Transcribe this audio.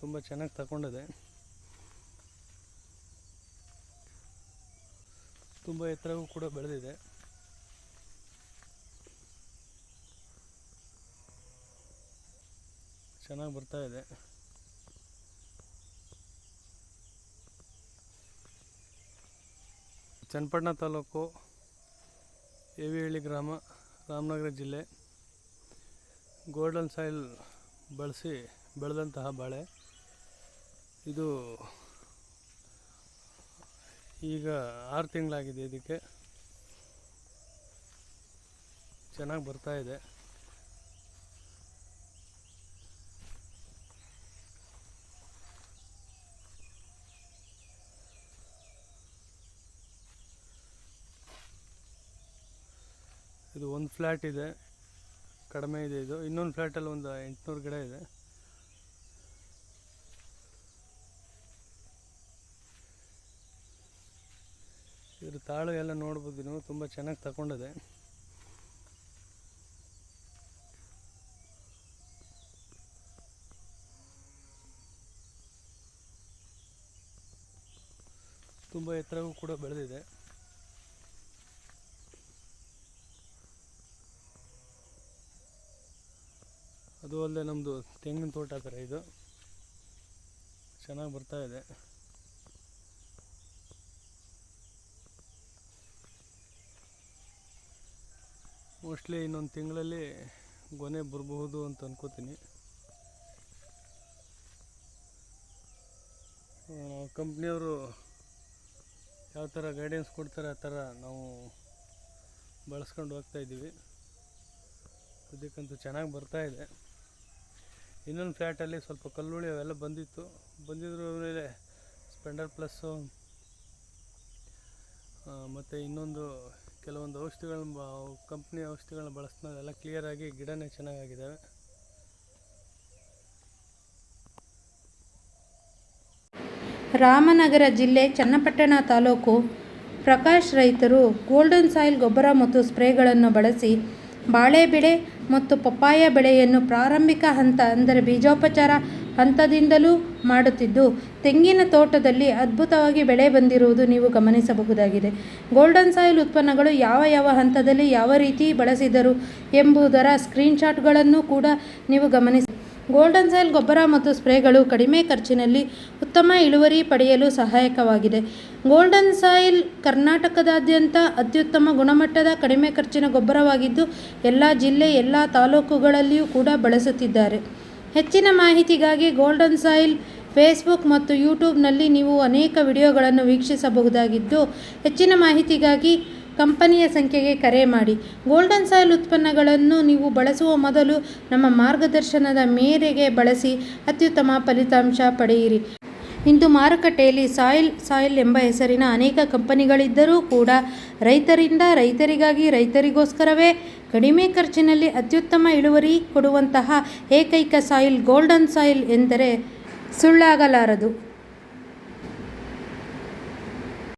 ತುಂಬ ಚೆನ್ನಾಗಿ ತಗೊಂಡಿದೆ. ತುಂಬ ಎತ್ತರವೂ ಕೂಡ ಬೆಳೆದಿದೆ. ಚೆನ್ನಾಗಿ ಬರ್ತಾ ಇದೆ. ಚನ್ನಪಟ್ಟಣ ತಾಲೂಕು ಏವಿಹಳ್ಳಿ ಗ್ರಾಮ, ರಾಮನಗರ ಜಿಲ್ಲೆ. ಗೋಲ್ಡನ್ ಸಾಯಿಲ್ ಬಳಸಿ ಬೆಳೆದಂತಹ ಬಾಳೆ. ಇದು ಈಗ ಆರು ತಿಂಗಳಾಗಿದೆ ಇದಕ್ಕೆ. ಚೆನ್ನಾಗಿ ಬರ್ತಾ ಇದೆ. ಇದು ಒಂದು ಫ್ಲ್ಯಾಟ್ ಇದೆ. ಕಡಿಮೆ ಇದೆ ಇದು. ಇನ್ನೊಂದು ಫ್ಲ್ಯಾಟಲ್ಲಿ ಒಂದು ಎಂಟುನೂರು ಗಿಡ ಇದೆ. ತಾಳು ಎಲ್ಲ ನೋಡ್ಬೋದು ನೀವು ತುಂಬ ಚೆನ್ನಾಗಿ ತಗೊಂಡಿದೆ. ತುಂಬ ಎತ್ತರವೂ ಕೂಡ ಬೆಳೆದಿದೆ. ಅದು ಅಲ್ಲದೆ ನಮ್ಮದು ತೆಂಗಿನ ತೋಟ ಥರ ಇದು. ಚೆನ್ನಾಗಿ ಬರ್ತಾ ಇದೆ. ಮೋಸ್ಟ್ಲಿ ಇನ್ನೊಂದು ತಿಂಗಳಲ್ಲಿ ಗೊನೆ ಬರಬಹುದು ಅಂತ ಅನ್ಕೋತೀನಿ. ಕಂಪ್ನಿಯವರು ಯಾವ ಥರ ಗೈಡೆನ್ಸ್ ಕೊಡ್ತಾರೆ ಆ ಥರ ನಾವು ಬಳಸ್ಕೊಂಡು ಹೋಗ್ತಾ ಇದ್ದೀವಿ. ಅದಕ್ಕಂತೂ ಚೆನ್ನಾಗಿ ಬರ್ತಾ ಇದೆ. ಇನ್ನೊಂದು ಫ್ಲ್ಯಾಟಲ್ಲಿ ಸ್ವಲ್ಪ ಕಲ್ಲುಳಿ ಅವೆಲ್ಲ ಬಂದಿತ್ತು. ಬಂದಿದ್ರ ಮೇಲೆ ಸ್ಪೆಂಡರ್ ಪ್ಲಸ್ಸು ಮತ್ತು ಇನ್ನೊಂದು ಕೆಲವೊಂದು ಔಷಧಿಗಳನ್ನ ಕಂಪ್ನಿ ಔಷಧಿಗಳನ್ನ ಬಳಸ್ತಾ ಎಲ್ಲ ಕ್ಲಿಯರಾಗಿ ಗಿಡನೇ ಚೆನ್ನಾಗಾಗಿದ್ದಾವೆ. ರಾಮನಗರ ಜಿಲ್ಲೆ ಚನ್ನಪಟ್ಟಣ ತಾಲೂಕು ಪ್ರಕಾಶ್ ರೈತರು ಗೋಲ್ಡನ್ ಸಾಯಿಲ್ ಗೊಬ್ಬರ ಮತ್ತು ಸ್ಪ್ರೇಗಳನ್ನು ಬಳಸಿ ಬಾಳೆ ಬೆಳೆ ಮತ್ತು ಪಪ್ಪಾಯ ಬೆಳೆಯನ್ನು ಪ್ರಾರಂಭಿಕ ಹಂತ ಅಂದರೆ ಬೀಜೋಪಚಾರ ಹಂತದಿಂದಲೂ ಮಾಡುತ್ತಿದ್ದು, ತೆಂಗಿನ ತೋಟದಲ್ಲಿ ಅದ್ಭುತವಾಗಿ ಬೆಳೆ ಬಂದಿರುವುದು ನೀವು ಗಮನಿಸಬಹುದಾಗಿದೆ. ಗೋಲ್ಡನ್ ಸಾಯಿಲ್ ಉತ್ಪನ್ನಗಳು ಯಾವ ಯಾವ ಹಂತದಲ್ಲಿ ಯಾವ ರೀತಿ ಬಳಸಿದರು ಎಂಬುದರ ಸ್ಕ್ರೀನ್ಶಾಟ್ಗಳನ್ನು ಕೂಡ ನೀವು ಗಮನಿಸಿ ಗೋಲ್ಡನ್ ಸಾಯಿಲ್ ಗೊಬ್ಬರ ಮತ್ತು ಸ್ಪ್ರೇಗಳು ಕಡಿಮೆ ಖರ್ಚಿನಲ್ಲಿ ಉತ್ತಮ ಇಳುವರಿ ಪಡೆಯಲು ಸಹಾಯಕವಾಗಿದೆ. ಗೋಲ್ಡನ್ ಸಾಯಿಲ್ ಕರ್ನಾಟಕದಾದ್ಯಂತ ಅತ್ಯುತ್ತಮ ಗುಣಮಟ್ಟದ ಕಡಿಮೆ ಖರ್ಚಿನ ಗೊಬ್ಬರವಾಗಿದ್ದು, ಎಲ್ಲ ಜಿಲ್ಲೆ, ಎಲ್ಲ ತಾಲೂಕುಗಳಲ್ಲಿಯೂ ಕೂಡ ಬಳಸುತ್ತಿದ್ದಾರೆ. ಹೆಚ್ಚಿನ ಮಾಹಿತಿಗಾಗಿ ಗೋಲ್ಡನ್ ಸಾಯಿಲ್ ಫೇಸ್ಬುಕ್ ಮತ್ತು ಯೂಟ್ಯೂಬ್ನಲ್ಲಿ ನೀವು ಅನೇಕ ವಿಡಿಯೋಗಳನ್ನು ವೀಕ್ಷಿಸಬಹುದಾಗಿದ್ದು, ಹೆಚ್ಚಿನ ಮಾಹಿತಿಗಾಗಿ ಕಂಪನಿಯ ಸಂಖ್ಯೆಗೆ ಕರೆ ಮಾಡಿ. ಗೋಲ್ಡನ್ ಸಾಯಿಲ್ ಉತ್ಪನ್ನಗಳನ್ನು ನೀವು ಬಳಸುವ ಮೊದಲು ನಮ್ಮ ಮಾರ್ಗದರ್ಶನದ ಮೇರೆಗೆ ಬಳಸಿ, ಅತ್ಯುತ್ತಮ ಫಲಿತಾಂಶ ಪಡೆಯಿರಿ. ಇಂದು ಮಾರುಕಟ್ಟೆಯಲ್ಲಿ ಸಾಯಿಲ್ ಸಾಯಿಲ್ ಎಂಬ ಹೆಸರಿನ ಅನೇಕ ಕಂಪನಿಗಳಿದ್ದರೂ ಕೂಡ ರೈತರಿಂದ ರೈತರಿಗಾಗಿ ರೈತರಿಗೋಸ್ಕರವೇ ಕಡಿಮೆ ಖರ್ಚಿನಲ್ಲಿ ಅತ್ಯುತ್ತಮ ಇಳುವರಿ ಕೊಡುವಂತಹ ಏಕೈಕ ಸಾಯಿಲ್ ಗೋಲ್ಡನ್ ಸಾಯಿಲ್ ಎಂದರೆ ಸುಳ್ಳಾಗಲಾರದು.